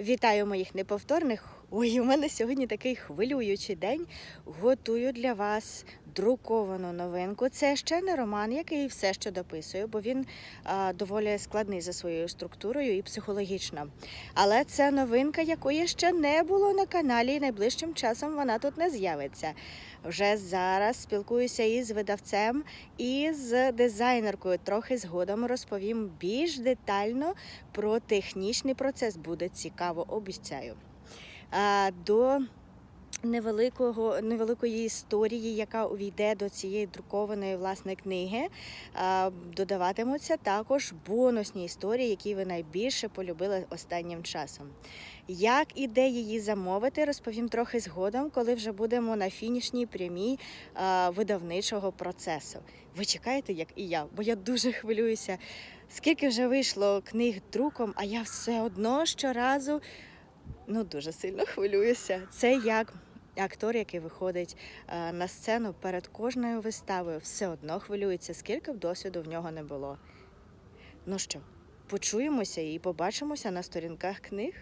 Вітаю моїх неповторних. Ой, у мене сьогодні такий хвилюючий день. Готую для вас друковану новинку. Це ще не роман, який все ще дописую, бо він а, доволі складний за своєю структурою і психологічно. Але це новинка, якої ще не було на каналі, і найближчим часом вона тут не з'явиться. Вже зараз спілкуюся із видавцем і з дизайнеркою. Трохи згодом розповім більш детально про технічний процес. Буде цікаво, обіцяю. До невеликого, невеликої історії, яка увійде до цієї друкованої власне книги, додаватимуться також бонусні історії, які ви найбільше полюбили останнім часом. Як іде її замовити, розповім трохи згодом, коли вже будемо на фінішній прямій видавничого процесу. Ви чекаєте, як і я, бо я дуже хвилююся. Скільки вже вийшло книг друком, а я все одно щоразу ну, дуже сильно хвилююся. Це як актор, який виходить е, на сцену перед кожною виставою, все одно хвилюється, скільки б досвіду в нього не було. Ну що, почуємося і побачимося на сторінках книг.